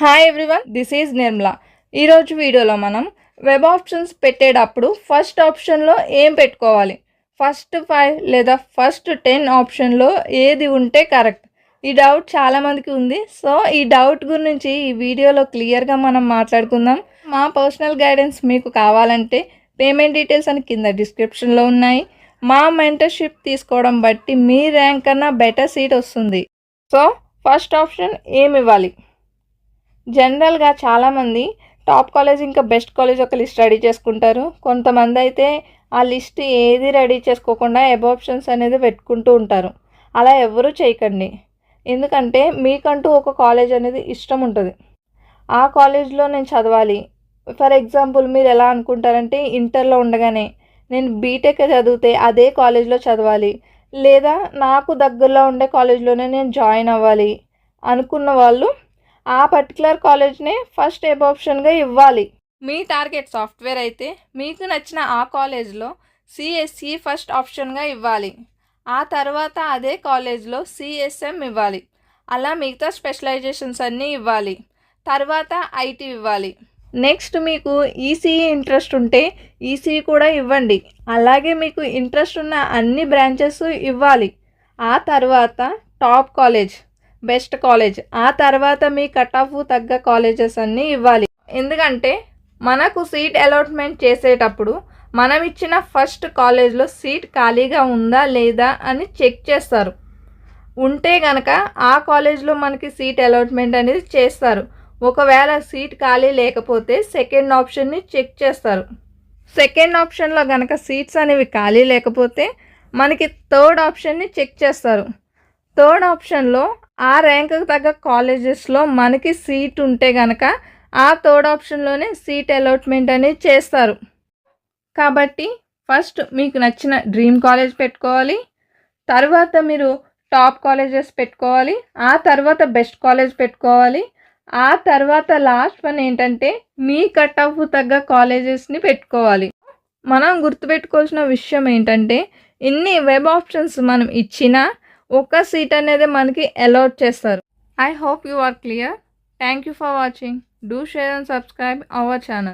Hi everyone this is Nirmala ఈరోజు వీడియోలో మనం వెబ్ ఆప్షన్స్ పెట్టేటప్పుడు ఫస్ట్ ఆప్షన్లో ఏం పెట్టుకోవాలి? ఫస్ట్ ఫైవ్ లేదా ఫస్ట్ టెన్ ఆప్షన్లో ఏది ఉంటే కరెక్ట్ ఈ డౌట్ చాలామందికి ఉంది. సో ఈ డౌట్ గురించి ఈ వీడియోలో క్లియర్గా మనం మాట్లాడుకుందాం. మా పర్సనల్ గైడెన్స్ మీకు కావాలంటే పేమెంట్ డీటెయిల్స్ అని కింద డిస్క్రిప్షన్లో ఉన్నాయి. మా మెంటర్షిప్ తీసుకోవడం బట్టి మీ ర్యాంక్ కన్నా బెటర్ సీట్ వస్తుంది. సో ఫస్ట్ ఆప్షన్ ఏమి ఇవ్వాలి? జనరల్గా చాలామంది టాప్ కాలేజ్ ఇంకా బెస్ట్ కాలేజ్ ఒక లిస్ట్ రెడీ చేసుకుంటారు. కొంతమంది అయితే ఆ లిస్ట్ ఏది రెడీ చేసుకోకుండా ఎబాప్షన్స్ అనేది పెట్టుకుంటూ ఉంటారు. అలా ఎవరూ చేయకండి. ఎందుకంటే మీకంటూ ఒక కాలేజ్ అనేది ఇష్టం ఉంటుంది. ఆ కాలేజ్లో నేను చదవాలి. ఫర్ ఎగ్జాంపుల్ మీరు ఎలా అనుకుంటారంటే ఇంటర్లో ఉండగానే నేను బీటెక్ చదివితే అదే కాలేజ్లో చదవాలి. లేదా నాకు దగ్గరలో ఉండే కాలేజ్లోనే నేను జాయిన్ అవ్వాలి అనుకున్న వాళ్ళు ఆ పర్టికులర్ కాలేజ్నే ఫస్ట్ ఎబ్ ఆప్షన్గా ఇవ్వాలి. మీ టార్గెట్ సాఫ్ట్వేర్ అయితే మీకు నచ్చిన ఆ కాలేజ్లో సిఎస్సి ఫస్ట్ ఆప్షన్గా ఇవ్వాలి. ఆ తర్వాత అదే కాలేజ్లో సిఎస్ఎం ఇవ్వాలి. అలా మిగతా స్పెషలైజేషన్స్ అన్నీ ఇవ్వాలి. తర్వాత ఐటీ ఇవ్వాలి. నెక్స్ట్ మీకు ఈసీఈ ఇంట్రెస్ట్ ఉంటే ఈసీఈ కూడా ఇవ్వండి. అలాగే మీకు ఇంట్రెస్ట్ ఉన్న అన్ని బ్రాంచెస్ ఇవ్వాలి. ఆ తర్వాత టాప్ కాలేజ్ బెస్ట్ కాలేజ్. ఆ తర్వాత మీ కట్ ఆఫ్ తగ్గ కాలేజెస్ అన్నీ ఇవ్వాలి. ఎందుకంటే మనకు సీట్ అలాట్మెంట్ చేసేటప్పుడు మనం ఇచ్చిన ఫస్ట్ కాలేజ్లో సీట్ ఖాళీగా ఉందా లేదా అని చెక్ చేస్తారు. ఉంటే గనక ఆ కాలేజ్లో మనకి సీట్ అలాట్మెంట్ అనేది చేస్తారు. ఒకవేళ సీట్ ఖాళీ లేకపోతే సెకండ్ ఆప్షన్ని చెక్ చేస్తారు. సెకండ్ ఆప్షన్లో కనుక సీట్స్ అనేవి ఖాళీ లేకపోతే మనకి థర్డ్ ఆప్షన్ని చెక్ చేస్తారు. థర్డ్ ఆప్షన్లో ఆ ర్యాంక్కి తగ్గ కాలేజెస్లో మనకి సీట్ ఉంటే కనుక ఆ థర్డ్ ఆప్షన్లోనే సీట్ అలాట్మెంట్ అనేది చేస్తారు. కాబట్టి ఫస్ట్ మీకు నచ్చిన డ్రీమ్ కాలేజ్ పెట్టుకోవాలి. తర్వాత మీరు టాప్ కాలేజెస్ పెట్టుకోవాలి. ఆ తర్వాత బెస్ట్ కాలేజ్ పెట్టుకోవాలి. ఆ తర్వాత లాస్ట్ వన్ ఏంటంటే మీ కట్ ఆఫ్ తగ్గ కాలేజెస్ని పెట్టుకోవాలి. మనం గుర్తుపెట్టుకోవాల్సిన విషయం ఏంటంటే ఇన్ని వెబ్ ఆప్షన్స్ మనం ఇచ్చినా ఒక సీట్ అనేది మనకి అలాట్ చేస్తారు. I hope you are clear thank you for watching do share and subscribe our channel